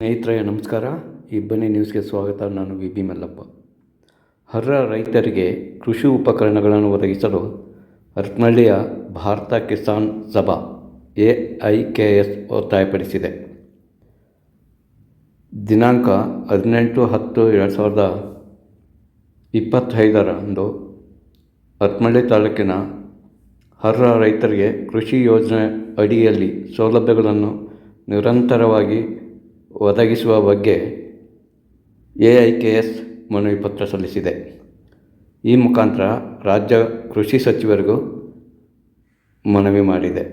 ಸ್ನೇಹಿತರೆ, ನಮಸ್ಕಾರ. ಇಬ್ಬನಿ ನ್ಯೂಸ್ಗೆ ಸ್ವಾಗತ. ನಾನು ವಿ. ಬಿ. ಮಲ್ಲಪ್ಪ. ಹರ್ರ ರೈತರಿಗೆ ಕೃಷಿ ಉಪಕರಣಗಳನ್ನು ಒದಗಿಸಲು ಹರಪನಹಳ್ಳಿಯ Bharat Kisan Sabha A I K S ಒತ್ತಾಯಪಡಿಸಿದೆ. ದಿನಾಂಕ ಹದಿನೆಂಟು ಹತ್ತು ಎರಡು ಸಾವಿರದ ಇಪ್ಪತ್ತೈದರಂದು ಹರಪನಹಳ್ಳಿ ತಾಲೂಕಿನ ಹರ್ರ ರೈತರಿಗೆ ಕೃಷಿ ಯೋಜನೆ ಅಡಿಯಲ್ಲಿ ಸೌಲಭ್ಯಗಳನ್ನು ನಿರಂತರವಾಗಿ ಒದಗಿಸುವ ಬಗ್ಗೆ ಎ ಐ ಕೆ ಎಸ್ ಮನವಿ ಪತ್ರ ಸಲ್ಲಿಸಿದೆ. ಈ ಮುಖಾಂತರ ರಾಜ್ಯ ಕೃಷಿ ಸಚಿವರಿಗೂ ಮನವಿ ಮಾಡಿದೆ.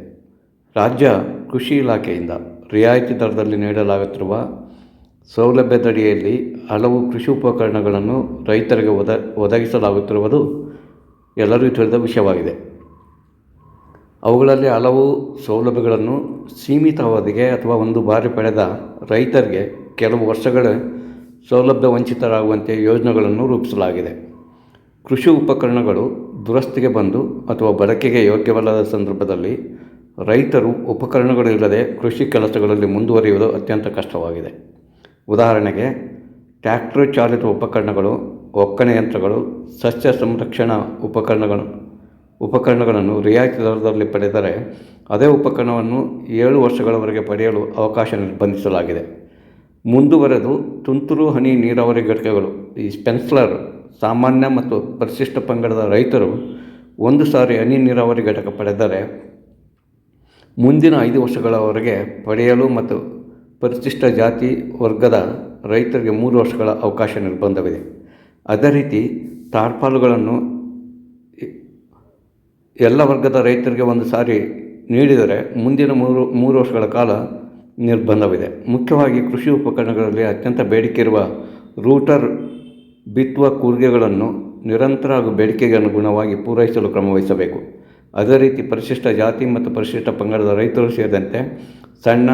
ರಾಜ್ಯ ಕೃಷಿ ಇಲಾಖೆಯಿಂದ ರಿಯಾಯಿತಿ ದರದಲ್ಲಿ ನೀಡಲಾಗುತ್ತಿರುವ ಸೌಲಭ್ಯದಡಿಯಲ್ಲಿ ಹಲವು ಕೃಷಿ ಉಪಕರಣಗಳನ್ನು ರೈತರಿಗೆ ಒದ, ಒದಗಿಸಲಾಗುತ್ತಿರುವುದು ಎಲ್ಲರಿಗೂ ತಿಳಿದ ವಿಷಯವಾಗಿದೆ. ಅವುಗಳಲ್ಲಿ ಹಲವು ಸೌಲಭ್ಯಗಳನ್ನು ಸೀಮಿತ ಅವಧಿಗೆ ಅಥವಾ ಒಂದು ಬಾರಿ ಪಡೆದ ರೈತರಿಗೆ ಕೆಲವು ವರ್ಷಗಳ ಸೌಲಭ್ಯ ವಂಚಿತರಾಗುವಂತೆ ಯೋಜನೆಗಳನ್ನು ರೂಪಿಸಲಾಗಿದೆ. ಕೃಷಿ ಉಪಕರಣಗಳು ದುರಸ್ತಿಗೆ ಬಂದು ಅಥವಾ ಬಳಕೆಗೆ ಯೋಗ್ಯವಲ್ಲದ ಸಂದರ್ಭದಲ್ಲಿ ರೈತರು ಉಪಕರಣಗಳಿಲ್ಲದೆ ಕೃಷಿ ಕೆಲಸಗಳಲ್ಲಿ ಮುಂದುವರಿಯುವುದು ಅತ್ಯಂತ ಕಷ್ಟವಾಗಿದೆ. ಉದಾಹರಣೆಗೆ ಟ್ಯಾಕ್ಟರ್ ಚಾಲಿತ ಉಪಕರಣಗಳು, ಒಕ್ಕಣೆ ಯಂತ್ರಗಳು, ಸಸ್ಯ ಸಂರಕ್ಷಣಾ ಉಪಕರಣಗಳು ಉಪಕರಣಗಳನ್ನು ರಿಯಾಯಿತಿ ದರದಲ್ಲಿ ಪಡೆದರೆ ಅದೇ ಉಪಕರಣವನ್ನು ಏಳು ವರ್ಷಗಳವರೆಗೆ ಪಡೆಯಲು ಅವಕಾಶ ನಿರ್ಬಂಧಿಸಲಾಗಿದೆ. ಮುಂದುವರೆದು ತುಂತುರು ಹನಿ ನೀರಾವರಿ ಘಟಕಗಳು, ಈ ಸ್ಪೆನ್ಸ್ಲರ್, ಸಾಮಾನ್ಯ ಮತ್ತು ಪರಿಶಿಷ್ಟ ಪಂಗಡದ ರೈತರು ಒಂದು ಸಾರಿ ಹನಿ ನೀರಾವರಿ ಘಟಕ ಪಡೆದರೆ ಮುಂದಿನ ಐದು ವರ್ಷಗಳವರೆಗೆ ಪಡೆಯಲು ಮತ್ತು ಪರಿಶಿಷ್ಟ ಜಾತಿ ವರ್ಗದ ರೈತರಿಗೆ ಮೂರು ವರ್ಷಗಳ ಅವಕಾಶ ನಿರ್ಬಂಧವಿದೆ. ಅದೇ ರೀತಿ ತಾಡ್ಪಾಲುಗಳನ್ನು ಎಲ್ಲ ವರ್ಗದ ರೈತರಿಗೆ ಒಂದು ಸಾರಿ ನೀಡಿದರೆ ಮುಂದಿನ ಮೂರು ಮೂರು ವರ್ಷಗಳ ಕಾಲ ನಿರ್ಬಂಧವಿದೆ. ಮುಖ್ಯವಾಗಿ ಕೃಷಿ ಉಪಕರಣಗಳಲ್ಲಿ ಅತ್ಯಂತ ಬೇಡಿಕೆ ಇರುವ ರೂಟರ್ ಬಿತ್ತುವ ಕೂರ್ಗೆಗಳನ್ನು ನಿರಂತರ ಹಾಗೂ ಬೇಡಿಕೆಗೆ ಅನುಗುಣವಾಗಿ ಪೂರೈಸಲು ಕ್ರಮವಹಿಸಬೇಕು ಅದೇ ರೀತಿ ಪರಿಶಿಷ್ಟ ಜಾತಿ ಮತ್ತು ಪರಿಶಿಷ್ಟ ಪಂಗಡದ ರೈತರು ಸೇರಿದಂತೆ ಸಣ್ಣ,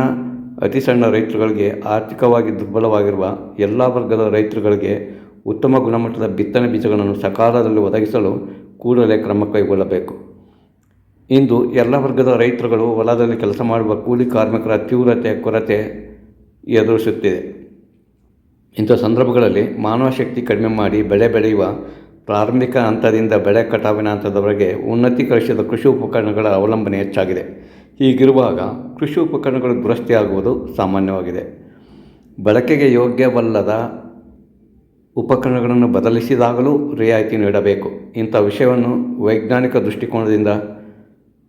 ಅತಿ ಸಣ್ಣ ರೈತರುಗಳಿಗೆ ಆರ್ಥಿಕವಾಗಿ ದುರ್ಬಲವಾಗಿರುವ ಎಲ್ಲ ವರ್ಗದ ರೈತರುಗಳಿಗೆ ಉತ್ತಮ ಗುಣಮಟ್ಟದ ಬಿತ್ತನೆ ಬೀಜಗಳನ್ನು ಸಕಾಲದಲ್ಲಿ ಒದಗಿಸಲು ಕೂಡಲೇ ಕ್ರಮ ಕೈಗೊಳ್ಳಬೇಕು. ಇಂದು ಎಲ್ಲ ವರ್ಗದ ರೈತರುಗಳು ಹೊಲದಲ್ಲಿ ಕೆಲಸ ಮಾಡುವ ಕೂಲಿ ಕಾರ್ಮಿಕರ ತೀವ್ರತೆ, ಕೊರತೆ ಎದುರಿಸುತ್ತಿದೆ. ಇಂಥ ಸಂದರ್ಭಗಳಲ್ಲಿ ಮಾನವ ಶಕ್ತಿ ಕಡಿಮೆ ಮಾಡಿ ಬೆಳೆ ಬೆಳೆಯುವ ಪ್ರಾರಂಭಿಕ ಹಂತದಿಂದ ಬೆಳೆ ಕಟಾವಿನ ಹಂತದವರೆಗೆ ಉನ್ನತೀಕರಿಸಿದ ಕೃಷಿ ಉಪಕರಣಗಳ ಅವಲಂಬನೆ ಹೆಚ್ಚಾಗಿದೆ. ಹೀಗಿರುವಾಗ ಕೃಷಿ ಉಪಕರಣಗಳು ದುರಸ್ತಿಯಾಗುವುದು ಸಾಮಾನ್ಯವಾಗಿದೆ. ಬಳಕೆಗೆ ಯೋಗ್ಯವಲ್ಲದ ಉಪಕರಣಗಳನ್ನು ಬದಲಿಸಿದಾಗಲೂ ರಿಯಾಯಿತಿ ನೀಡಬೇಕು. ಇಂಥ ವಿಷಯವನ್ನು ವೈಜ್ಞಾನಿಕ ದೃಷ್ಟಿಕೋನದಿಂದ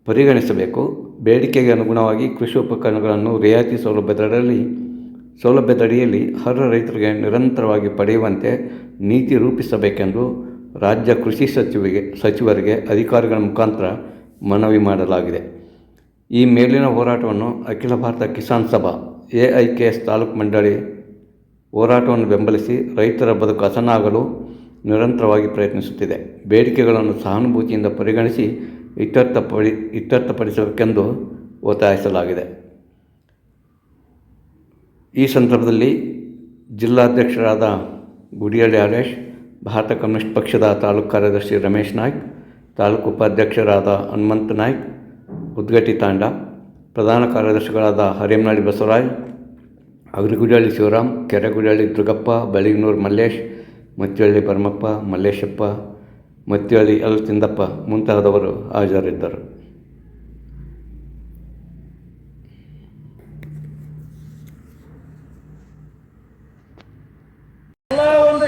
ಪರಿಗಣಿಸಬೇಕು. ಬೇಡಿಕೆಗೆ ಅನುಗುಣವಾಗಿ ಕೃಷಿ ಉಪಕರಣಗಳನ್ನು ರಿಯಾಯಿತಿ ಸೌಲಭ್ಯದಡಿಯಲ್ಲಿ ಸೌಲಭ್ಯದಡಿಯಲ್ಲಿ ಅರ್ಹ ರೈತರಿಗೆ ನಿರಂತರವಾಗಿ ಪಡೆಯುವಂತೆ ನೀತಿ ರೂಪಿಸಬೇಕೆಂದು ರಾಜ್ಯ ಕೃಷಿ ಸಚಿವರಿಗೆ ಸಚಿವರಿಗೆ ಅಧಿಕಾರಿಗಳ ಮುಖಾಂತರ ಮನವಿ ಮಾಡಲಾಗಿದೆ. ಈ ಮೇಲಿನ ಹೋರಾಟವನ್ನು Akhil Bharat Kisan Sabha A I K S taluk ಮಂಡಳಿ ಹೋರಾಟವನ್ನು ಬೆಂಬಲಿಸಿ ರೈತರ ಬದುಕು ಹಸನಾಗಲು ನಿರಂತರವಾಗಿ ಪ್ರಯತ್ನಿಸುತ್ತಿದೆ. ಬೇಡಿಕೆಗಳನ್ನು ಸಹಾನುಭೂತಿಯಿಂದ ಪರಿಗಣಿಸಿ ಇತ್ಯರ್ಥಪಡಿ, ಇತ್ಯರ್ಥಪಡಿಸಬೇಕೆಂದು ಒತ್ತಾಯಿಸಲಾಗಿದೆ. ಈ ಸಂದರ್ಭದಲ್ಲಿ ಜಿಲ್ಲಾಧ್ಯಕ್ಷರಾದ ಗುಡಿಯಳ್ಳಿ ಹರೇಶ್, ಭಾರತ ಕಮ್ಯುನಿಸ್ಟ್ ಪಕ್ಷದ ತಾಲೂಕು ಕಾರ್ಯದರ್ಶಿ ರಮೇಶ್ ನಾಯ್ಕ್, ತಾಲೂಕು ಉಪಾಧ್ಯಕ್ಷರಾದ ಹನುಮಂತ ನಾಯ್ಕ್ ಉದ್ಗಟ್ಟಿ ತಾಂಡ, ಪ್ರಧಾನ ಕಾರ್ಯದರ್ಶಿಗಳಾದ ಹರಿಯಮ್ನಳ್ಳಿ ಬಸವರಾಜ್ ಅಗ್ರಿಗುಡಳ್ಳಿ ಶಿವರಾಮ್ ಕೆರೆಗುಡಳ್ಳಿ ದುರ್ಗಪ್ಪ ಬೆಳಿಗ್ನೂರು ಮಲ್ಲೇಶ್ ಮತ್ತಿಹಳ್ಳಿ ಪರಮಪ್ಪ, ಮಲ್ಲೇಶಪ್ಪ ಮತ್ತಿಹಳ್ಳಿ ಎಲ್ ತಿಂದಪ್ಪ ಮುಂತಾದವರು ಹಾಜರಿದ್ದರು.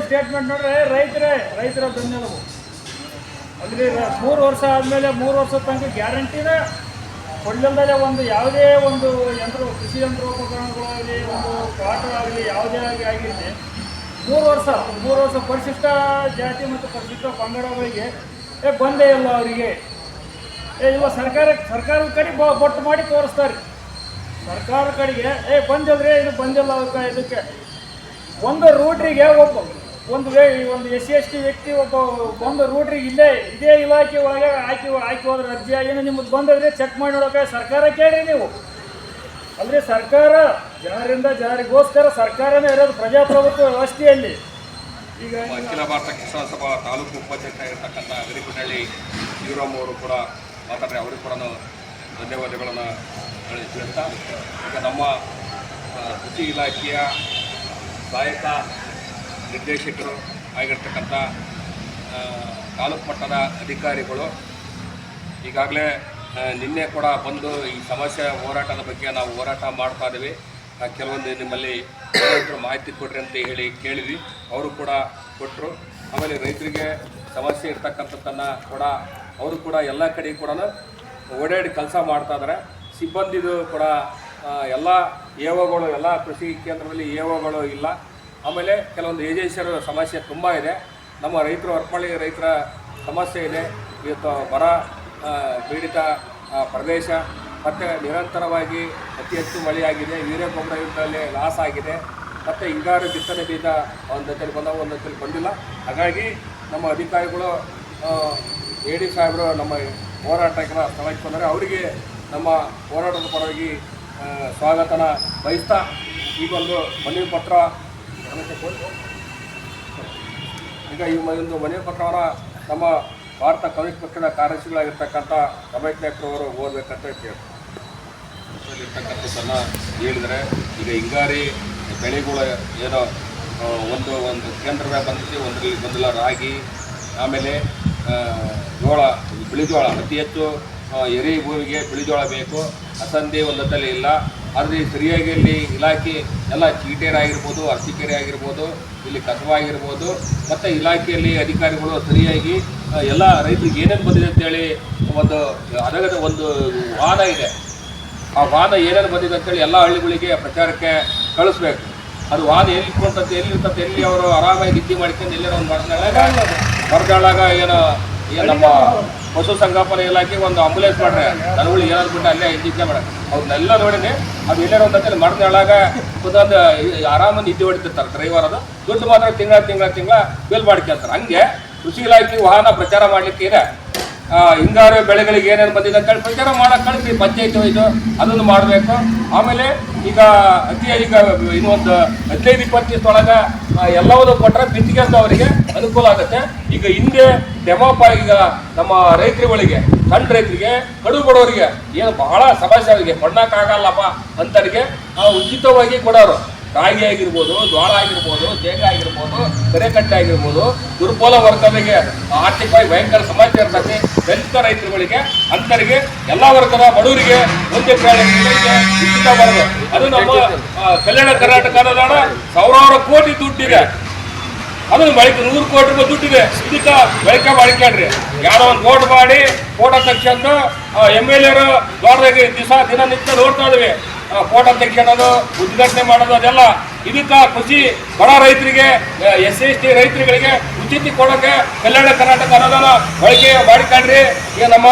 ಸ್ಟೇಟ್ಮೆಂಟ್ ನೋಡ್ರೆ ರೈತರೇ, ರೈತರ ಬೆನ್ನೆಲುಬು. ಅಲ್ಲಿ ಮೂರು ವರ್ಷ ಆದಮೇಲೆ ಮೂರು ವರ್ಷ ತನಕ ಗ್ಯಾರಂಟಿನ ಕೊಳ್ಳಲ್ದಲ್ಲೇ ಒಂದು ಯಾವುದೇ ಒಂದು ಯಂತ್ರ, ಕೃಷಿ ಯಂತ್ರೋಪಕರಣಗಳಾಗಲಿ, ಒಂದು ಟ್ರಾಕ್ಟರ್ ಆಗಲಿ, ಯಾವುದೇ ಆಗಿ ಆಗಿರಲಿ ಮೂರು ವರ್ಷ ಮೂರು ವರ್ಷ ಪರಿಶಿಷ್ಟ ಜಾತಿ ಮತ್ತು ಪರಿಶಿಷ್ಟ ಪಂಗಡಗಳಿಗೆ, ಏ, ಬಂದೇ ಇಲ್ಲ ಅವರಿಗೆ. ಏ ಇಲ್ಲ ಸರ್ಕಾರ, ಸರ್ಕಾರದ ಕಡೆ ಬೊಟ್ಟು ಮಾಡಿ ತೋರಿಸ್ತಾರೆ. ಸರ್ಕಾರದ ಕಡೆಗೆ, ಏ ಬಂದಿಲ್ಲರಿ ಇದು ಬಂದಿಲ್ಲ ಅದಕ್ಕೆ ಇದಕ್ಕೆ. ಒಂದು ರೂಟ್ರಿಗೆ ಒಬ್ಬ, ಒಂದು ವೇ ಒಂದು ಎಸ್ ಸಿ ಎಸ್ ಟಿ ವ್ಯಕ್ತಿ ಒಬ್ಬ ಒಂದು ರೂಟ್ರಿಗೆ ಇಲ್ಲೇ, ಇದೇ ಇಲಾಖೆ ಒಳಗೆ ಹಾಕಿ ಹಾಕಿ ಹೋದ್ರೆ ಅರ್ಜಿ, ಏನು ನಿಮ್ಮದು ಬಂದದ್ರೆ ಚೆಕ್ ಮಾಡಿ ನೋಡೋಕೆ ಸರ್ಕಾರ ಕೇಳಿರಿ ನೀವು. ಅಂದರೆ ಸರ್ಕಾರ ಜನರಿಂದ ಜಾರಿಗೋಸ್ಕರ ಸರ್ಕಾರನೇ ಇರೋದು ಪ್ರಜಾಪ್ರಭುತ್ವ ವ್ಯವಸ್ಥೆಯಲ್ಲಿ. ಈಗ ಅಖಿಲ ಭಾರತ ಕಿಸಾನ್ ಸಭಾ ತಾಲೂಕು ಉಪಾಧ್ಯಕ್ಷ ಇರತಕ್ಕಂಥ ಅಗರಿಕುನಹಳ್ಳಿ ಶಿವರಾಮ್ ಅವರು ಕೂಡ ಮಾತಾಡ್ರೆ ಅವರಿಗೂ ಕೂಡ ಧನ್ಯವಾದಗಳನ್ನು ತಿಳಿಸ್ತಾ ಈಗ ನಮ್ಮ ಕೃಷಿ ಇಲಾಖೆಯ ಸಹಾಯಕ ನಿರ್ದೇಶಕರು ಆಗಿರ್ತಕ್ಕಂಥ ತಾಲೂಕು ಮಟ್ಟದ ಅಧಿಕಾರಿಗಳು ಈಗಾಗಲೇ ನಿನ್ನೆ ಕೂಡ ಬಂದು ಈ ಸಮಸ್ಯೆ ಹೋರಾಟದ ಬಗ್ಗೆ ನಾವು ಹೋರಾಟ ಮಾಡ್ತಾ ಇದ್ದೀವಿ. ಕೆಲವೊಂದು ನಿಮ್ಮಲ್ಲಿ ಮಾಹಿತಿ ಕೊಡ್ರಿ ಅಂತ ಹೇಳಿ ಕೇಳಿದ್ವಿ. ಅವರು ಕೂಡ ಕೊಟ್ಟರು ಆಮೇಲೆ ರೈತರಿಗೆ ಸಮಸ್ಯೆ ಇರ್ತಕ್ಕಂಥದ್ದನ್ನು ಕೂಡ ಅವರು ಕೂಡ ಎಲ್ಲ ಕಡೆ ಕೂಡ ಓಡಾಡಿ ಕೆಲಸ ಮಾಡ್ತಾ ಇದ್ದಾರೆ ಸಿಬ್ಬಂದಿದು ಕೂಡ ಎಲ್ಲ ಏವೋಗಳು, ಎಲ್ಲ ಕೃಷಿ ಕೇಂದ್ರದಲ್ಲಿ ಏವೋಗಳು ಇಲ್ಲ. ಆಮೇಲೆ ಕೆಲವೊಂದು ಏಜೆನ್ಸಿಯರ ಸಮಸ್ಯೆ ತುಂಬ ಇದೆ. ನಮ್ಮ ರೈತರು, ಹೊರಪಳ್ಳಿ ರೈತರ ಸಮಸ್ಯೆ ಇದೆ. ಇವತ್ತು ಬರ ಪೀಡಿತ ಪ್ರದೇಶ ಮತ್ತು ನಿರಂತರವಾಗಿ ಅತಿ ಹೆಚ್ಚು ಮಳೆಯಾಗಿದೆ ಯೂರಿಯಾ ಗೊಬ್ಬರ ಲಾಸ್ ಆಗಿದೆ. ಮತ್ತು ಹಿಂಗಾರು ಬಿತ್ತನೆ ಬೀಜ ಒಂದು ಹತ್ತಿರ ಬಂದ, ಒಂದು ಹತ್ತಿರ ಬಂದಿಲ್ಲ. ಹಾಗಾಗಿ ನಮ್ಮ ಅಧಿಕಾರಿಗಳು ಎ ಡಿ ಸಾಹೇಬರು ನಮ್ಮ ಹೋರಾಟಗಳ ಸ್ಥಳಕ್ಕೆ ಬಂದರೆ ಅವರಿಗೆ ನಮ್ಮ ಹೋರಾಟದ ಪರವಾಗಿ ಸ್ವಾಗತನ ಬಯಸ್ತಾ ಈಗೊಂದು ಮನವಿ ಪತ್ರ ಈಗ ಈ ಒಂದು ಮನವಿ ಪತ್ರವನ್ನು ನಮ್ಮ ಭಾರತ ಕಮ್ಯುನಿಸ್ಟ್ ಪಕ್ಷದ ಕಾರ್ಯದರ್ಶಿಗಳಾಗಿರ್ತಕ್ಕಂಥ ರಮೇಶ್ ನಾಯ್ಕರವರು ಓದಬೇಕಂತ ಕೇಳಿ ಇರ್ತಕ್ಕಂಥದ್ದನ್ನು ಹೇಳಿದರೆ, ಈಗ ಹಿಂಗಾರಿ ಬೆಳೆಗಳು ಏನೋ ಒಂದು ಒಂದು ಕೇಂದ್ರದ ಬಂದಿದೆ, ಒಂದರಲ್ಲಿ ಬಂದಿಲ್ಲ ರಾಗಿ ಆಮೇಲೆ ಜೋಳ, ಬಿಳಿಜೋಳ, ಅತಿ ಹೆಚ್ಚು ಎರೆ ಭೂಮಿಗೆ ಬಿಳಿಜೋಳ ಬೇಕು. ಅಸಂದಿ ಒಂದೊತ್ತಲ್ಲಿ ಇಲ್ಲ. ಆದರೆ ಸರಿಯಾಗಿ ಇಲ್ಲಿ ಇಲಾಖೆ ಎಲ್ಲ ಚೀಟೇರಿ ಆಗಿರ್ಬೋದು ಅರಸಿಕೆರೆ ಆಗಿರ್ಬೋದು ಇಲ್ಲಿ ಕಸಬ ಆಗಿರ್ಬೋದು ಮತ್ತು ಇಲಾಖೆಯಲ್ಲಿ ಅಧಿಕಾರಿಗಳು ಸರಿಯಾಗಿ ಎಲ್ಲ ರೈತರಿಗೆ ಏನೇನು ಬಂದಿದೆ ಅಂತೇಳಿ ಒಂದು ಅದಗದ ಒಂದು ವಾಹನ ಇದೆ. ಆ ವಾದ ಏನೇನು ಬಂದಿದೆ ಅಂತೇಳಿ ಎಲ್ಲ ಹಳ್ಳಿಗಳಿಗೆ ಪ್ರಚಾರಕ್ಕೆ ಕಳಿಸ್ಬೇಕು. ಅದು ವಾದ ಎಲ್ಲಿ ಇಟ್ಕೊಂತಂತೆ, ಎಲ್ಲಿ ಇರ್ತಂತೆ ಎಲ್ಲಿ ಅವರು ಆರಾಮಾಗಿ ನಿದ್ದೆ ಮಾಡ್ಕೊಂಡು ಎಲ್ಲೇನೋ ಒಂದು ಮರದೊಳಗ ಮರದೊಳಗ ಏನೋ ನಮ್ಮ ಪಶು ಸಂಗೋಪನೆ ಇಲಾಖೆ ಒಂದು ಆಂಬುಲೆನ್ಸ್ ಮಾಡ್ರೆ ದನಗಳು ಏನಾದ್ರು ಬಿಟ್ಟು ಅಲ್ಲೇ ನಿದ್ದೆ ಮಾಡ. ಅವ್ರನ್ನೆಲ್ಲ ನೋಡಿನಿ, ಅದು ಎಲ್ಲೇನೋ ಒಂದು ಮರದೊಳಗ ಒಂದೊಂದು ಆರಾಮ ನಿದ್ದೆ ಹೊಡಿತಿರ್ತಾರೆ. ಡ್ರೈವರ್ ಅದು, ದುಡ್ಡು ಮಾತ್ರ ತಿಂಗಳ ತಿಂಗಳ ತಿಂಗಳ ಬಿಲ್ ಮಾಡ್ಕೊಳ್ತಾರೆ ಹಂಗೆ ಕೃಷಿ ಇಲಾಖೆ ವಾಹನ ಪ್ರಚಾರ ಮಾಡ್ಲಿಕ್ಕೆ ಇದೆ. ಹಿಂಗಾರು ಬೆಳೆಗಳಿಗೆ ಏನೇನು ಬಂದಿದೆ ಅಂತೇಳಿ ಪ್ರಚಾರ ಮಾಡೋಕೆ ಕಳಿಸಿ ಪಂಚಾಯತ್ ಇದು ಅದನ್ನು ಮಾಡಬೇಕು. ಆಮೇಲೆ ಈಗ ಅತಿ ಈಗ ಇನ್ನೊಂದು ಹದಿನೈದು ಇಪ್ಪತ್ತು ದಿವಸದೊಳಗೆ ಎಲ್ಲವನ್ನೂ ಕೊಟ್ಟರೆ ಬಿತ್ತಿಗೆಂದು ಅವರಿಗೆ ಅನುಕೂಲ ಆಗುತ್ತೆ. ಈಗ ಹಿಂದೆ ಡೆಮೋಪ ಈಗ ನಮ್ಮ ರೈತರುಗಳಿಗೆ, ಸಣ್ಣ ರೈತರಿಗೆ, ಕಡು ಕೊಡೋರಿಗೆ ಏನು ಬಹಳ ಸಮಸ್ಯೆ ಅವರಿಗೆ. ಕೊಡೋಕ್ಕಾಗಲ್ಲಪ್ಪ ಅಂತವರಿಗೆ ಉಚಿತವಾಗಿ ಕೊಡೋರು. ರಾಗಿ ಆಗಿರ್ಬೋದು ಜೋಳ ಆಗಿರ್ಬೋದು ತೇಗ ಆಗಿರ್ಬೋದು ಕರೆಕಟ್ಟೆ ಆಗಿರ್ಬೋದು, ದುರ್ಬಲ ವರ್ಗಗಳಿಗೆ, ಆರ್ಥಿಕವಾಗಿ ಭಯಂಕರ ಸಮಸ್ಯೆ ಇರ್ತದೆ. ದಲಿತ ರೈತರುಗಳಿಗೆ, ಅಂತರಿಗೆ, ಎಲ್ಲ ವರ್ಗದ ಬಡವರಿಗೆ ಒಂದು ಬರೋದು ಅದು ನಮ್ಮ ಕಲ್ಯಾಣ ಕರ್ನಾಟಕ ಅನ್ನೋದನ್ನ ಸಾವಿರಾರು ಕೋಟಿ ದುಡ್ಡಿದೆ. ಅದನ್ನು ಬಳಿಕ, ನೂರು ಕೋಟಿ ರೂಪಾಯಿ ದುಡ್ಡಿದೆ. ಇದಕ್ಕೆ ಬಳಕೆ ಮಾಡ್ಕೊಂಡ್ರಿ ಯಾರೋ ಒಂದು ಓಟ್ ಮಾಡಿ ಕೋಟ ತಕ್ಷಣ ಎಂ ಎಲ್ ಎರು ದೊಡ್ಡದಾಗಿ ದಿವಸ ದಿನನಿತ್ಯ ನೋಡ್ತಾ ಇದ್ವಿ. ಫೋಟೋ ತೆಗೆದು ಉದ್ಘಾಟನೆ ಮಾಡೋದು, ಅದೆಲ್ಲ ಇದಕ್ಕೆ ಕೃಷಿ ಬಡ ರೈತರಿಗೆ ಎಸ್ ಸಿ ಎಸ್ ಟಿ ರೈತರುಗಳಿಗೆ ಉಚಿತ ಕೊಡೋಕೆ ಕಲ್ಯಾಣ ಕರ್ನಾಟಕ ಅನುದಾನ ಬಳಕೆ ಮಾಡಿಕೊಂಡ್ರಿ. ಈಗ ನಮ್ಮ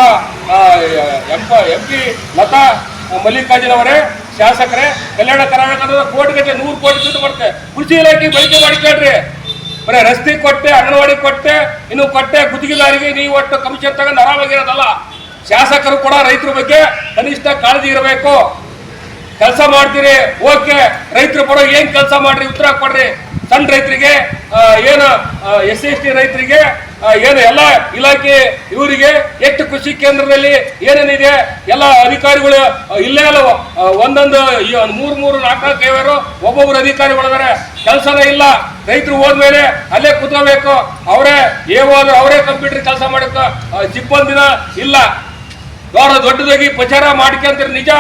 M M P Latha Mallikarjun ಅವರೇ, ಶಾಸಕರೇ, ಕಲ್ಯಾಣ ಕರ್ನಾಟಕದ ಕೋಟಿಗಟ್ಟಲೆ ನೂರು ಕೋಟಿ ದುಡ್ಡು ಬರುತ್ತೆ ಕೃಷಿ ಇಲಾಖೆ ಬಳಕೆ ಮಾಡಿಕೊಂಡ್ರಿ. ಬರೀ ರಸ್ತೆ ಕೊಟ್ಟೆ, ಅಂಗನವಾಡಿ ಕೊಟ್ಟೆ, ಇನ್ನು ಕೊಟ್ಟೆ ಗುತ್ತಿಗೆದಾರಿಗೆ ನೀವು ಒಟ್ಟು ಕಮಿಷನ್ ತಗೊಂಡು ಆರಾಮಾಗಿರೋದಲ್ಲ. ಶಾಸಕರು ಕೂಡ ರೈತರ ಬಗ್ಗೆ ಕನಿಷ್ಠ ಕಾಳಜಿ ಇರಬೇಕು. ಕೆಲಸ ಮಾಡ್ತೀರಿ, ಓಕೆ. ರೈತರ ಪರ ಏನ್ ಕೆಲಸ ಮಾಡ್ರಿ, ಉತ್ತರ ಕೊಡ್ರಿ. ಸಣ್ಣ ರೈತರಿಗೆ ಏನು ಎಸ್ ಎಸ್ ಟಿ ರೈತರಿಗೆ ಏನು ಎಲ್ಲ ಇಲಾಖೆ ಇವರಿಗೆ ಎಷ್ಟು ಕೃಷಿ ಕೇಂದ್ರದಲ್ಲಿ ಏನೇನಿದೆ, ಎಲ್ಲ ಅಧಿಕಾರಿಗಳು ಇಲ್ಲೇ ಅಲ್ಲ ಒಂದೊಂದು ಮೂರು ಮೂರು ನಾಲ್ಕು ನಾಲ್ಕು ಐವರು ಒಬ್ಬೊಬ್ರು ಅಧಿಕಾರಿಗಳಿದ್ದಾರೆ ಕೆಲಸನೇ ಇಲ್ಲ. ರೈತರು ಹೋದ್ಮೇಲೆ ಅಲ್ಲೇ ಕುತ್ಕೋಬೇಕು. ಅವರೇ ಏ ಹೋದ್ರೆ ಅವರೇ ಕಂಪ್ಯೂಟರ್ ಕೆಲಸ ಮಾಡಕ್ಕೆ ಸಿಬ್ಬಂದಿನ ಇಲ್ಲ. ದೊಡ್ಡ ದೊಡ್ಡದಾಗಿ ಪ್ರಚಾರ ಮಾಡ್ಕೊಂತೀರಿ ನಿಜ.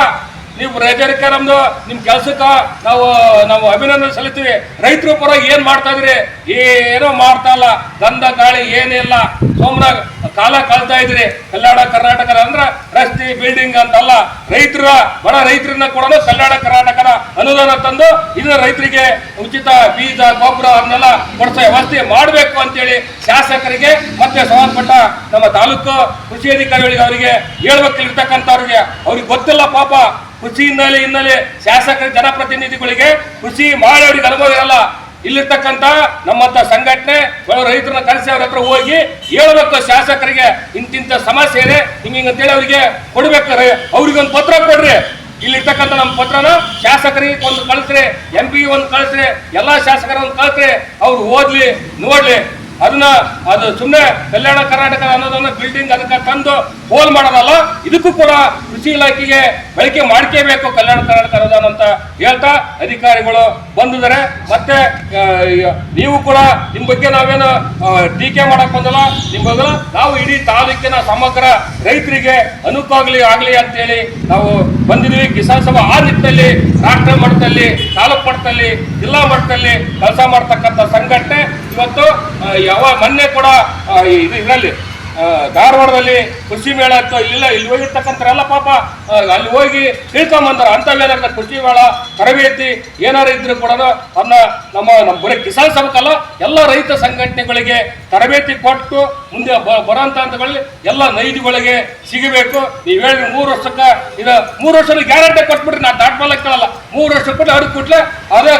ನೀವು ರೈತರಿಗೆ ನಮ್ದು, ನಿಮ್ ಕೆಲ್ಸಕ್ಕ ನಾವು ನಾವು ಅಭಿನಂದನೆ ಸಲ್ಲಿಸ್ತೀವಿ. ರೈತರು ಪರ ಏನ್ ಮಾಡ್ತಾ ಇದ್ರಿ? ಏನೋ ಮಾಡ್ತಾ ಇಲ್ಲ. ಗಂಧ ಗಾಳಿ ಏನಿಲ್ಲ ಸೋಮನ ಕಾಲ ಕಳ್ತಾ ಇದ್ರಿ. ಕಲ್ಯಾಣ ಕರ್ನಾಟಕದ ಅಂದ್ರ ರಸ್ತೆ ಬಿಲ್ಡಿಂಗ್ ಅಂತಲ್ಲ. ರೈತರ, ಬಡ ರೈತರನ್ನ ಕೂಡ ಕಲ್ಯಾಣ ಕರ್ನಾಟಕದ ಅನುದಾನ ತಂದು ಇದನ್ನ ರೈತರಿಗೆ ಉಚಿತ ಬೀಜ, ಗೊಬ್ಬರ ಅದನ್ನೆಲ್ಲ ಕೊಡ್ಸ ವ್ಯವಸ್ಥೆ ಮಾಡಬೇಕು ಅಂತೇಳಿ ಶಾಸಕರಿಗೆ ಮತ್ತೆ ಸಂಬಂಧಪಟ್ಟ ನಮ್ಮ ತಾಲೂಕು ಕೃಷಿ ಅಧಿಕಾರಿಗಳಿಗೆ ಅವರಿಗೆ ಹೇಳ್ಬೇಕಿರ್ತಕ್ಕಂಥವ್ರಿಗೆ ಅವ್ರಿಗೆ ಗೊತ್ತಿಲ್ಲ ಪಾಪ. ಕೃಷಿ ಹಿನ್ನೆಲೆ ಹಿನ್ನೆಲೆ ಶಾಸಕರ ಜನಪ್ರತಿನಿಧಿಗಳಿಗೆ ಕೃಷಿ ಮಾಡೋರಿಗೆ ಅನುಭವ ಇರಲ್ಲ. ಇಲ್ಲಿರ್ತಕ್ಕಂಥ ನಮ್ಮಂತ ಸಂಘಟನೆ ರೈತರನ್ನ ಕರೆಸಿ ಅವ್ರ ಹತ್ರ ಹೋಗಿ ಹೇಳ್ಬೇಕು ಶಾಸಕರಿಗೆ. ಇಂತಿಂತ ಸಮಸ್ಯೆ ಇದೆ ಹಿಂಗ ಅಂತೇಳಿ ಅವರಿಗೆ ಕೊಡ್ಬೇಕು. ಅವ್ರಿಗೆ ಒಂದು ಪತ್ರ ಕೊಡ್ರಿ. ಇಲ್ಲಿರ್ತಕ್ಕಂಥ ನಮ್ಮ ಪತ್ರನ ಶಾಸಕರಿಗೆ ಒಂದು ಕಳಿಸ್ರಿ ಎಂ ಪಿ ಒಂದು ಕಳಿಸ್ರಿ, ಎಲ್ಲಾ ಶಾಸಕರ ಒಂದು ಕಳಿಸ್ರಿ. ಅವ್ರು ಓದ್ಲಿ, ನೋಡ್ಲಿ. ಅದನ್ನ, ಅದು ಸುಮ್ಮನೆ ಕಲ್ಯಾಣ ಕರ್ನಾಟಕ ಅನ್ನೋದನ್ನ ಬಿಲ್ಡಿಂಗ್ ಅದಕ್ಕೆ ತಂದು ಹೋಲ್ ಮಾಡೋದಲ್ಲ ಇದಕ್ಕೂ ಕೂಡ ಕೃಷಿ ಇಲಾಖೆಗೆ ಬಳಕೆ ಮಾಡ್ಕೋಬೇಕು ಕಲ್ಯಾಣ ಕರ್ನಾಟಕ ಅನ್ನೋದನ್ನ ಅಂತ ಹೇಳ್ತಾ ಅಧಿಕಾರಿಗಳು ಬಂದಿದ್ದಾರೆ. ಮತ್ತೆ ನೀವು ಕೂಡ ನಿಮ್ಮ ಬಗ್ಗೆ ನಾವೇನು ಟೀಕೆ ಮಾಡಕ್ ಬಂದಲ್ಲ. ನಿಮ್ಮ ಬಗ್ಗೆ ನಾವು ಇಡೀ ತಾಲೂಕಿನ ಸಮಗ್ರ ರೈತರಿಗೆ ಅನುಕೂಲ ಆಗಲಿ ಅಂತ ಅಂತೇಳಿ ನಾವು ಬಂದಿದ್ವಿ ಕಿಸಾನ್ ಸಭಾ ಆ ನಿಟ್ಟಿನಲ್ಲಿ ರಾಷ್ಟ್ರ ಮಟ್ಟದಲ್ಲಿ, ತಾಲೂಕು ಮಟ್ಟದಲ್ಲಿ, ಜಿಲ್ಲಾ ಮಟ್ಟದಲ್ಲಿ ಕೆಲಸ ಮಾಡ್ತಕ್ಕಂಥ ಸಂಘಟನೆ ಇವತ್ತು ಯಾವ ಮೊನ್ನೆ ಕೂಡ ಇದು ಇದರಲ್ಲಿ ಧಾರವಾಡದಲ್ಲಿ ಕೃಷಿ ಮೇಳ ಇತ್ತು ಇಲ್ಲ ಇಲ್ಲಿ ಹೋಗಿರ್ತಕ್ಕಂಥರೆಲ್ಲ ಪಾಪ ಅಲ್ಲಿ ಹೋಗಿ ತಿಳ್ಕೊಂಬಂದಾರ. ಅಂಥವೇನಾರ ಕೃಷಿ ಮೇಳ, ತರಬೇತಿ, ಏನಾರು ಇದ್ರು ಕೂಡ ಅದನ್ನ ನಮ್ಮ ನಮ್ಮ ಬರೀ ಕಿಸಾನ್ ಸಭಕ್ಕಲ್ಲ ಎಲ್ಲ ರೈತ ಸಂಘಟನೆಗಳಿಗೆ ತರಬೇತಿ ಕೊಟ್ಟು ಮುಂದೆ ಬರೋಂಥ ಹಂತಗಳಲ್ಲಿ ಎಲ್ಲ ನೈಜಗಳಿಗೆ ಸಿಗಬೇಕು. ನೀವು ಹೇಳಿ ಮೂರು ವರ್ಷಕ್ಕೆ ಇದು ಮೂರು ವರ್ಷದ ಗ್ಯಾರಂಟಿ ಕೊಟ್ಬಿಟ್ರಿ ನಾನು ದಾಟ್ ಕೇಳಲ್ಲ. ಮೂರು ವರ್ಷ ಕೊಟ್ಟು ಅವ್ರಿಗೆ ಕೊಟ್ಲೆ ಅದೇ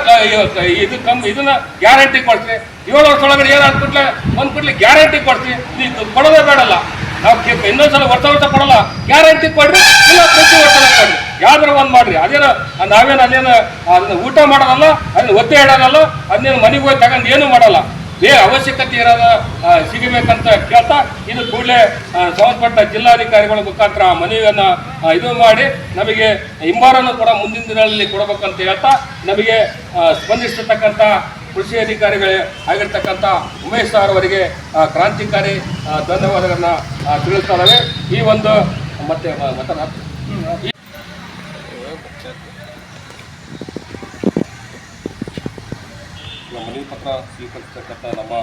ಇದು ಕಮ್ ಇದನ್ನ ಗ್ಯಾರಂಟಿ ಕೊಡ್ತೀವಿ. ಏಳು ವರ್ಷ ಒಳಗಡೆ ಏನಾದ್ರು ಕೊಟ್ಲೆ ಒಂದು ಕೊಡ್ಲಿ ಗ್ಯಾರಂಟಿ ಕೊಡ್ತೀನಿ ನೀವು ಕೊಡೋದೇ ಬೇಡಲ್ಲ. ನಾವು ಇನ್ನೊಂದ್ಸಲ ವರ್ಷ ವರ್ಷ ಕೊಡಲ್ಲ. ಗ್ಯಾರಂಟಿ ಕೊಡ್ರಿ, ಇಲ್ಲ ಪ್ರತಿ ವರ್ಷ ಕೊಡ್ರಿ. ಯಾವ್ದಾರ ಒಂದು ಮಾಡ್ರಿ. ಅದೇನು, ನಾವೇನು ಅದೇನು, ಅದನ್ನ ಊಟ ಮಾಡೋದಲ್ಲ, ಅದನ್ನ ಒತ್ತೆ ಇಡೋದಲ್ಲ, ಅದನ್ನೇನು ಮನೆಗೆ ಹೋಗಿ ತಗೊಂಡು ಏನು ಮಾಡಲ್ಲ. ಬೇ ಅವಶ್ಯಕತೆ ಇರೋದ ಸಿಗಬೇಕಂತ ಕೇಳ್ತಾ ಇದು ಕೂಡಲೇ ಸಂಬಂಧಪಟ್ಟ ಜಿಲ್ಲಾಧಿಕಾರಿಗಳ ಮುಖಾಂತರ ಆ ಮನವಿಯನ್ನು ಇದು ಮಾಡಿ ನಮಗೆ ಹಿಂಬಾರನ್ನು ಕೂಡ ಮುಂದಿನ ದಿನಗಳಲ್ಲಿ ಕೊಡಬೇಕಂತ ಹೇಳ್ತಾ ನಮಗೆ ಸ್ಪಂದಿಸಿರ್ತಕ್ಕಂಥ ಕೃಷಿ ಅಧಿಕಾರಿಗಳೇ ಆಗಿರ್ತಕ್ಕಂಥ ಉಮೇಶ್ ಸಾರ್ ಅವರಿಗೆ ಕ್ರಾಂತಿಕಾರಿ ಧನ್ಯವಾದಗಳನ್ನು ತಿಳಿಸ್ತಾ ಈ ಒಂದು, ಮತ್ತೆ ಮತ ಮನವಿ ಪತ್ರ ಸ್ವೀಕರಿಸತಕ್ಕಂಥ ನಮ್ಮ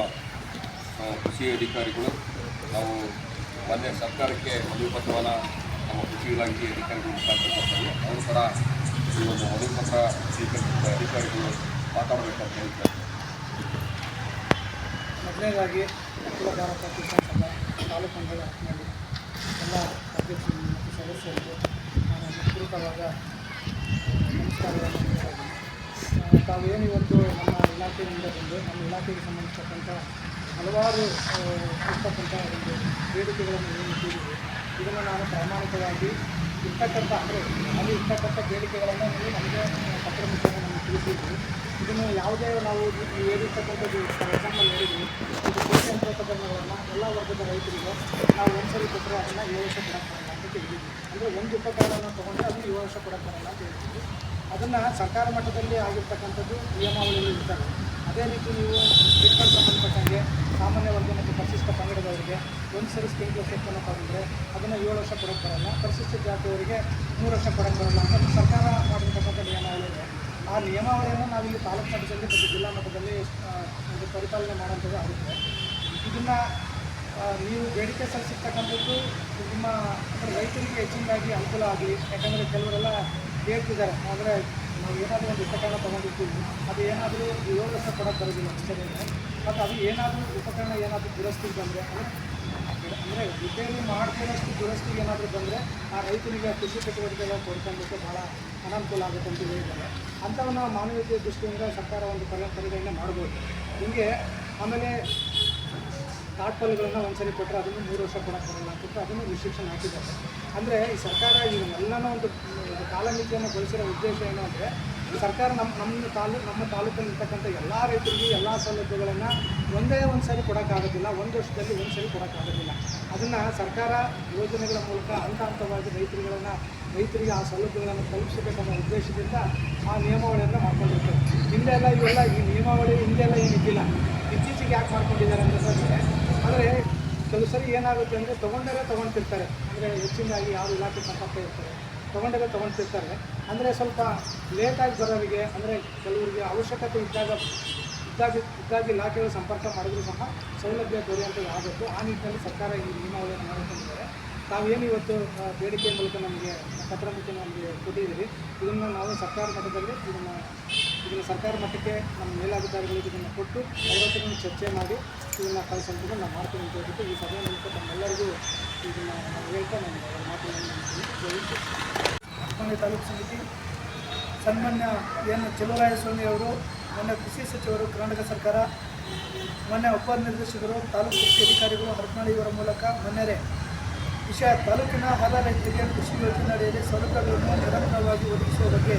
ಕೃಷಿ ಅಧಿಕಾರಿಗಳು, ನಾವು ಮೊನ್ನೆ ಸರ್ಕಾರಕ್ಕೆ ಮನವಿ ಪತ್ರವನ್ನು ನಮ್ಮ ಕೃಷಿ ಇಲಾಖೆ ಅಧಿಕಾರಿಗಳು ಮುಖಾಂತರ ಅವರು ಕೂಡ ಈ ಒಂದು ಮನವಿ ಪತ್ರ ಸ್ವೀಕರಿಸಿದ ಅಧಿಕಾರಿಗಳು ಮಾತಾಡಬೇಕಂತ ಹೇಳ್ತಾರೆ. ಮೊದಲನೇದಾಗಿ ಅಖಿಲ ಭಾರತ ಕಿಸಾನ್ ಸಭಾ ತಾಲೂಕು ಮಂಡಳ ಎಲ್ಲ ಅಧ್ಯಕ್ಷರು ಮತ್ತು ಸದಸ್ಯರಿಗೆ ನಾನು ವಿಸ್ತೃತವಾದ ನಮಸ್ಕಾರಗಳನ್ನು ತಾವೇನು ಇವತ್ತು ನಮ್ಮ ಇಲಾಖೆಯಿಂದ ಬಂದು ನಮ್ಮ ಇಲಾಖೆಗೆ ಸಂಬಂಧಪಟ್ಟಂಥ ಹಲವಾರು ಇರ್ತಕ್ಕಂಥ ಒಂದು ಬೇಡಿಕೆಗಳನ್ನು ಏನು ಇಟ್ಟಿದ್ದೀವಿ ಇದನ್ನು ನಾನು ಪ್ರಾಮಾಣಿಕವಾಗಿ ಇರ್ತಕ್ಕಂಥ, ಅಂದರೆ ಅಲ್ಲಿ ಇರ್ತಕ್ಕಂಥ ಬೇಡಿಕೆಗಳನ್ನು ನೀವು ನಮಗೆ ಪತ್ರ ಮುಖ್ಯ ನಮಗೆ ತಿಳಿಸಿದ್ವಿ. ಇದನ್ನು ಯಾವುದೇ ನಾವು ಏರಿರ್ತಕ್ಕಂಥದ್ದು ಎಕ್ಸಾಂಪಲ್ ಹೇಳಿದ್ವಿ ಇದು ಕೃಷಿ ಯಂತ್ರೋಪಕರಣಗಳನ್ನು ಎಲ್ಲ ವರ್ಗದ ರೈತರಿಗೆ ನಾವು ಒಂದು ಸಾರಿ ಕೊಟ್ಟರೆ ಅದನ್ನು ಏಳು ವರ್ಷ ಕೊಡಕ್ಕೆ ಬರಲ್ಲ ಅಂತ ಹೇಳಿದ್ವಿ ಅಂದರೆ ಒಂದು ಉಪಕರಣವನ್ನು ತೊಗೊಂಡ್ರೆ ಅದನ್ನು ಏಳು ವರ್ಷ ಕೊಡಕ್ಕೆ ಬರಲ್ಲ ಅಂತ ಹೇಳ್ತೀವಿ ಅದನ್ನು ಸರ್ಕಾರ ಮಟ್ಟದಲ್ಲಿ ಆಗಿರ್ತಕ್ಕಂಥದ್ದು ನಿಯಮಾವಳಿಯಲ್ಲಿ ಇರ್ತಾರೆ ಅದೇ ರೀತಿ ನೀವು ಬಿಟ್ಕೊಂಡು ಸಂಬಂಧಪಟ್ಟಂಗೆ ಸಾಮಾನ್ಯ ವರ್ಗ ಮತ್ತು ಪರಿಶಿಷ್ಟ ಪಂಗಡದವರಿಗೆ ಒಂದು ಸರಿ ಸ್ಕೀಮ್ ಎಫೆಕ್ಟನ್ನು ತಗೊಂಡ್ರೆ ಅದನ್ನು ಏಳು ವರ್ಷ ಕೊಡೋಕ್ಕೆ ಬರೋಲ್ಲ, ಪರಿಶಿಷ್ಟ ಜಾತಿಯವರಿಗೆ ಮೂರು ವರ್ಷ ಕೊಡೋಕೆ ಬರೋಲ್ಲ ಅಂತ ಸರ್ಕಾರ ಮಾಡಿರ್ತಕ್ಕಂಥ ನಿಯಮಾವಳಿ ಆ ನಿಯಮಾವಳಿಯನ್ನು ನಾವಿಲ್ಲಿ ತಾಲೂಕು ಮಟ್ಟದಲ್ಲಿ ಮತ್ತು ಜಿಲ್ಲಾ ಮಟ್ಟದಲ್ಲಿ ಒಂದು ಪರಿಪಾಲನೆ ಮಾಡೋಂಥದ್ದು ಆಗುತ್ತೆ. ಇದನ್ನು ನೀವು ಬೇಡಿಕೆ ಸಲ್ಲಿಸಿರ್ತಕ್ಕಂಥದ್ದು ನಿಮ್ಮ ರೈತರಿಗೆ ಹೆಚ್ಚಿನದಾಗಿ ಅನುಕೂಲ ಆಗಲಿ, ಯಾಕಂದರೆ ಕೆಲವರೆಲ್ಲ ಹೇಳ್ತಿದ್ದಾರೆ ಅಂದರೆ ನಾವು ಏನಾದರೂ ಒಂದು ಉಪಕರಣ ತೊಗೊಂಡಿರ್ತೀವಿ. ಅದು ಏನಾದರೂ ಏಳು ವರ್ಷ ಕೊಡೋಕ್ಕೆ ಬರೋದಿಲ್ಲ ಅಷ್ಟೇ ಮತ್ತು ಅದು ಏನಾದರೂ ಉಪಕರಣ ಏನಾದರೂ ದುರಸ್ತಿಗೆ ಬಂದರೆ, ಅಂದರೆ ರಿಪೇರಿ ಮಾಡ್ಕೊಳ್ಳೋಷ್ಟು ದುರಸ್ತಿಗೆ ಏನಾದರೂ ಬಂದರೆ ಆ ರೈತನಿಗೆ ಕೃಷಿ ಚಟುವಟಿಕೆಗಳ ಕೊಡ್ಕೊಂಡಕ್ಕೆ ಭಾಳ ಅನಾನುಕೂಲ ಆಗುತ್ತೆ ಅಂತ ಹೇಳಿದ್ದಾರೆ. ಅಂಥವನ್ನ ಮಾನವೀಯತೆಯ ದೃಷ್ಟಿಯಿಂದ ಸರ್ಕಾರ ಒಂದು ಪರಿ ಪರಿಗಣನೆ ಮಾಡ್ಬೋದು. ಹಿಂಗೆ ಆಮೇಲೆ ತಾಟ್ಪಲ್ಗಳನ್ನು ಒಂದ್ಸರಿ ಕೊಟ್ಟರೆ ಅದನ್ನು ಮೂರು ವರ್ಷ ಕೊಡಕ್ಕೆ ಬರಲ್ಲ ಅಂತ ಅದನ್ನು ರಿಸ್ಟ್ರಿಕ್ಷನ್ ಹಾಕಿದ್ದಾರೆ. ಅಂದರೆ ಈ ಸರ್ಕಾರ ಈಗ ಒಂದು ಕಾಲಮಿತಿಯನ್ನು ಬಳಸಿರೋ ಉದ್ದೇಶ ಏನು ಅಂದರೆ ಸರ್ಕಾರ ನಮ್ಮ ನಮ್ಮ ತಾಲೂಕು ನಮ್ಮ ತಾಲೂಕಲ್ಲಿ ಇರ್ತಕ್ಕಂಥ ಎಲ್ಲ ರೈತರಿಗೆ ಎಲ್ಲ ಸೌಲಭ್ಯಗಳನ್ನು ಒಂದೇ ಒಂದು ಸಾರಿ ಕೊಡೋಕ್ಕಾಗೋದಿಲ್ಲ, ಒಂದು ವರ್ಷದಲ್ಲಿ ಒಂದು ಸಾರಿ ಕೊಡೋಕ್ಕಾಗೋದಿಲ್ಲ. ಅದನ್ನು ಸರ್ಕಾರ ಯೋಜನೆಗಳ ಮೂಲಕ ಹಂತ ಹಂತವಾಗಿ ರೈತರುಗಳನ್ನು, ರೈತರಿಗೆ ಆ ಸೌಲಭ್ಯಗಳನ್ನು ತಲುಪಿಸಬೇಕನ್ನೋ ಉದ್ದೇಶದಿಂದ ಆ ನಿಯಮಾವಳಿಯನ್ನು ಮಾಡ್ಕೊಂಡಿರ್ತಾರೆ ಹಿಂದೆ ಎಲ್ಲ ಇವೆಲ್ಲ ಈ ನಿಯಮಾವಳಿ ಹಿಂದೆ ಎಲ್ಲ ಏನಿದ್ದಿಲ್ಲ. ಇತ್ತೀಚೆಗೆ ಯಾಕೆ ಮಾಡ್ಕೊಂಡಿದ್ದಾರೆ ಅಂತ ಅಂದರೆ ಕೆಲವು ಸರಿ ಏನಾಗುತ್ತೆ ಅಂದರೆ ತೊಗೊಂಡರೆ ತೊಗೊಳ್ತಿರ್ತಾರೆ ಅಂದರೆ ಹೆಚ್ಚಿನಾಗಿ ಯಾವ ಇಲಾಖೆ ಸಂಪರ್ಕ ಇರ್ತಾರೆ. ತೊಗೊಂಡಾಗ ತೊಗೊಳ್ತಿರ್ತಾರೆ ಅಂದರೆ ಸ್ವಲ್ಪ ಲೇಟಾಗಿ ಬರೋರಿಗೆ, ಅಂದರೆ ಕೆಲವರಿಗೆ ಅವಶ್ಯಕತೆ ಇದ್ದಾಗ ಇದ್ದಾಗ ಇದ್ದಾಗ ಇಲಾಖೆಗಳ ಸಂಪರ್ಕ ಮಾಡಿದ್ರು ಸಹ ಸೌಲಭ್ಯ ದೊರೆಯುವಂಥದ್ದು ಆಗಬೇಕು ಆ ನಿಟ್ಟಿನಲ್ಲಿ ಸರ್ಕಾರ ಈ ನಿಯಮಾವಳಿಯನ್ನು ಮಾಡಿಕೊಂಡಿದ್ದಾರೆ. ತಾವೇನು ಇವತ್ತು ಬೇಡಿಕೆ ಮೂಲಕ ನಮಗೆ, ಪತ್ರ ಮುಖ್ಯ ನಮಗೆ ಕೊಟ್ಟಿದ್ದೀರಿ. ಇದನ್ನು ನಾವು ಸರ್ಕಾರ ಮಟ್ಟದಲ್ಲಿ ಇದನ್ನು ಇದನ್ನು ಸರ್ಕಾರ ಮಟ್ಟಕ್ಕೆ ನಮ್ಮ ಮೇಲಾಧಿಕಾರಿಗಳಿಗೆ ಇದನ್ನು ಕೊಟ್ಟು ಅವರೊಟ್ಟಿಗೆ ಚರ್ಚೆ ಮಾಡಿ ಇದನ್ನು ಕಳಿಸೋದನ್ನು ನಾವು ಮಾಡ್ತೀವಿ ಅಂತ ಹೇಳ್ಬಿಟ್ಟು ಈ ಸಭೆಯ ಮೂಲಕ ತಮ್ಮೆಲ್ಲರಿಗೂ ಮುಗಿಸ್ತೀನಿ. ತಾಲೂಕು ಸಮಿತಿ ಸನ್ಮಾನ್ಯ ಎನ್ ಚೆಲುವರಾಯಸ್ವಾಮಿ ಅವರು ಮೊನ್ನೆ ಕೃಷಿ ಸಚಿವರು, ಕರ್ನಾಟಕ ಸರ್ಕಾರ ಮೊನ್ನೆ ಉಪ ನಿರ್ದೇಶಕರು, ತಾಲೂಕು ಕೃಷಿ ಅಧಿಕಾರಿಗಳು, ಹರಪನಹಳ್ಳಿ ಮೂಲಕ ಮೊನ್ನೆರೆ ವಿಷಯ ತಾಲೂಕಿನ ಹಲ ರೈತರಿಗೆ ಕೃಷಿ ಯೋಜನೆ ಅಡಿಯಲ್ಲಿ ಸೌಲಭ್ಯಗಳನ್ನು ನಿರಂತರವಾಗಿ ಒದಗಿಸುವ ಬಗ್ಗೆ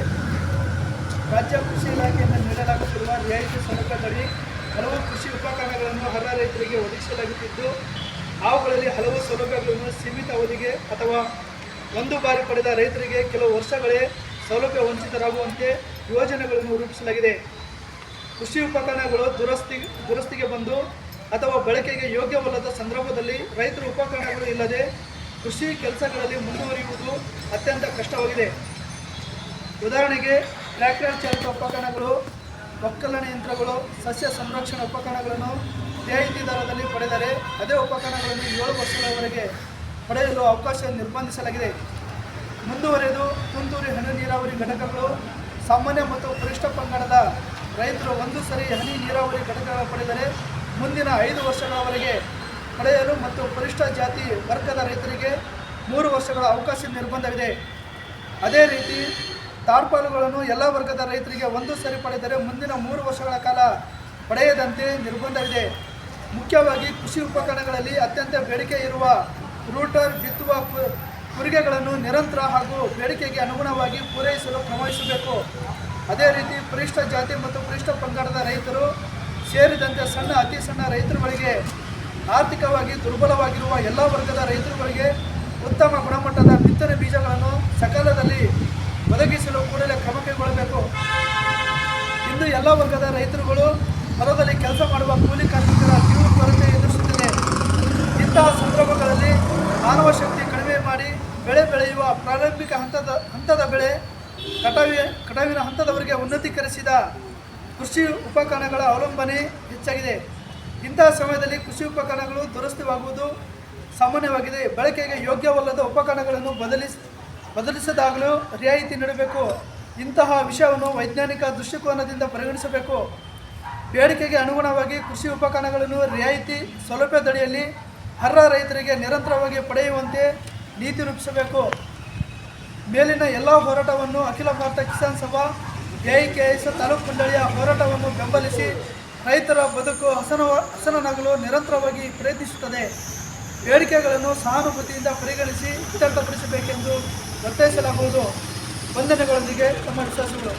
ರಾಜ್ಯ ಕೃಷಿ ಇಲಾಖೆಯಿಂದ ನೀಡಲಾಗುತ್ತಿರುವ ರಿಯಾಯಿತಿ ಸೌಲಭ್ಯದಡಿ ಹಲವು ಕೃಷಿ ಉಪಕರಣಗಳನ್ನು ಹಲ ರೈತರಿಗೆ ಒದಗಿಸಲಾಗುತ್ತಿದ್ದು ಅವುಗಳಲ್ಲಿ ಹಲವು ಸೌಲಭ್ಯಗಳನ್ನು ಸೀಮಿತ ಅವಧಿಗೆ ಅಥವಾ ಒಂದು ಬಾರಿ ಪಡೆದ ರೈತರಿಗೆ ಕೆಲವು ವರ್ಷಗಳೇ ಸೌಲಭ್ಯ ವಂಚಿತರಾಗುವಂತೆ ಯೋಜನೆಗಳನ್ನು ರೂಪಿಸಲಾಗಿದೆ. ಕೃಷಿ ಉಪಕರಣಗಳು ದುರಸ್ತಿ, ದುರಸ್ತಿಗೆ ಬಂದು ಅಥವಾ ಬಳಕೆಗೆ ಯೋಗ್ಯವಲ್ಲದ ಸಂದರ್ಭದಲ್ಲಿ ರೈತರು ಉಪಕರಣಗಳು ಇಲ್ಲದೆ ಕೃಷಿ ಕೆಲಸಗಳಲ್ಲಿ ಮುಂದುವರಿಯುವುದು ಅತ್ಯಂತ ಕಷ್ಟವಾಗಿದೆ. ಉದಾಹರಣೆಗೆ ಟ್ರ್ಯಾಕ್ಟರ್ ಚಾಲಿತ ಉಪಕರಣಗಳು ಒಕ್ಕಲಣೆ ಯಂತ್ರಗಳು, ಸಸ್ಯ ಸಂರಕ್ಷಣಾ ಉಪಕರಣಗಳನ್ನು ರಿಯಾಯಿತಿ ದರದಲ್ಲಿ ಪಡೆದರೆ ಅದೇ ಉಪಕರಣಗಳನ್ನು ಏಳು ವರ್ಷಗಳವರೆಗೆ ಪಡೆಯಲು ಅವಕಾಶ ನಿರ್ಬಂಧಿಸಲಾಗಿದೆ. ಮುಂದುವರೆದು ತುಂತುರು ಹನಿ ನೀರಾವರಿ ಘಟಕಗಳು, ಸಾಮಾನ್ಯ ಮತ್ತು ಪರಿಷ್ಠ ಪಂಗಡದ ರೈತರು ಒಂದು ಸರಿ ಹನಿ ನೀರಾವರಿ ಘಟಕಗಳ ಪಡೆದರೆ ಮುಂದಿನ ಐದು ವರ್ಷಗಳವರೆಗೆ ಪಡೆಯಲು ಮತ್ತು ಪರಿಷ್ಠ ಜಾತಿ ವರ್ಗದ ರೈತರಿಗೆ ಮೂರು ವರ್ಷಗಳ ಅವಕಾಶ ನಿರ್ಬಂಧವಿದೆ. ಅದೇ ರೀತಿ ತಾಡ್ಪಾಲುಗಳನ್ನು ಎಲ್ಲ ವರ್ಗದ ರೈತರಿಗೆ ಒಂದು ಸರಿ ಪಡೆದರೆ ಮುಂದಿನ ಮೂರು ವರ್ಷಗಳ ಕಾಲ ಪಡೆಯದಂತೆ ನಿರ್ಬಂಧವಿದೆ. ಮುಖ್ಯವಾಗಿ ಕೃಷಿ ಉಪಕರಣಗಳಲ್ಲಿ ಅತ್ಯಂತ ಬೇಡಿಕೆ ಇರುವ ರೂಟರ್ ಬಿತ್ತುವ ಕುರಿಗೆಗಳನ್ನು ನಿರಂತರ ಹಾಗೂ ಬೇಡಿಕೆಗೆ ಅನುಗುಣವಾಗಿ ಪೂರೈಸಲು ಕ್ರಮವಹಿಸಬೇಕು. ಅದೇ ರೀತಿ ಪರಿಷ್ಠ ಜಾತಿ ಮತ್ತು ಪರಿಷ್ಠ ಪಂಗಡದ ರೈತರು ಸೇರಿದಂತೆ ಸಣ್ಣ, ಅತಿ ಸಣ್ಣ ರೈತರುಗಳಿಗೆ ಆರ್ಥಿಕವಾಗಿ ದುರ್ಬಲವಾಗಿರುವ ಎಲ್ಲ ವರ್ಗದ ರೈತರುಗಳಿಗೆ ಉತ್ತಮ ಗುಣಮಟ್ಟದ ಬಿತ್ತನೆ ಬೀಜಗಳನ್ನು ಸಕಾಲದಲ್ಲಿ ಒದಗಿಸಲು ಕೂಡಲೇ ಕ್ರಮ ಕೈಗೊಳ್ಳಬೇಕು. ಇಂದು ಎಲ್ಲ ವರ್ಗದ ರೈತರುಗಳು ಹೊಲದಲ್ಲಿ ಕೆಲಸ ಮಾಡುವ ಕೂಲಿ ಕಾರ್ಮಿಕರ ತೀವ್ರ ಕೊರತೆ ಎದುರಿಸುತ್ತಿದೆ ಇಂತಹ ಸಂದರ್ಭಗಳಲ್ಲಿ ಮಾನವ ಶಕ್ತಿ ಕಡಿಮೆ ಮಾಡಿ ಬೆಳೆ ಬೆಳೆಯುವ ಪ್ರಾರಂಭಿಕ ಹಂತದ ಹಂತದ ಬೆಳೆ ಕಟಾವಿ ಕಟಾವಿನ ಹಂತದವರಿಗೆ ಉನ್ನತೀಕರಿಸಿದ ಕೃಷಿ ಉಪಕರಣಗಳ ಅವಲಂಬನೆ ಹೆಚ್ಚಾಗಿದೆ. ಇಂತಹ ಸಮಯದಲ್ಲಿ ಕೃಷಿ ಉಪಕರಣಗಳು ದುರಸ್ತಿವಾಗುವುದು ಸಾಮಾನ್ಯವಾಗಿದೆ. ಬಳಕೆಗೆ ಯೋಗ್ಯವಲ್ಲದ ಉಪಕರಣಗಳನ್ನು ಬದಲಿಸ್, ಬದಲಿಸದಾಗಲೂ ರಿಯಾಯಿತಿ ನೀಡಬೇಕು. ಇಂತಹ ವಿಷಯವನ್ನು ವೈಜ್ಞಾನಿಕ ದೃಷ್ಟಿಕೋನದಿಂದ ಪರಿಗಣಿಸಬೇಕು. ಬೇಡಿಕೆಗೆ ಅನುಗುಣವಾಗಿ ಕೃಷಿ ಉಪಕರಣಗಳನ್ನು ರಿಯಾಯಿತಿ ಸೌಲಭ್ಯದಡಿಯಲ್ಲಿ ಅರ್ಹ ರೈತರಿಗೆ ನಿರಂತರವಾಗಿ ಪಡೆಯುವಂತೆ ನೀತಿ ರೂಪಿಸಬೇಕು. ಮೇಲಿನ ಎಲ್ಲ ಹೋರಾಟವನ್ನು ಅಖಿಲ ಭಾರತ ಕಿಸಾನ್ ಸಭಾ, ಎಐಕೆಎಸ್ ತಾಲೂಕು ಮಂಡಳಿಯ ಹೋರಾಟವನ್ನು ಬೆಂಬಲಿಸಿ ರೈತರ ಬದುಕು ಹಸನ, ಹಸನನಾಗಲು ನಿರಂತರವಾಗಿ ಪ್ರಯತ್ನಿಸುತ್ತದೆ. ಬೇಡಿಕೆಗಳನ್ನು ಸಹಾನುಭೂತಿಯಿಂದ ಪರಿಗಣಿಸಿ ಇತ್ಯರ್ಥಪಡಿಸಬೇಕೆಂದು ಒತ್ತಾಯಿಸಲಾಗುವುದು. ವಂದನೆಗಳೊಂದಿಗೆ ತಮ್ಮ ವಿಶ್ವಾಸಗಳು.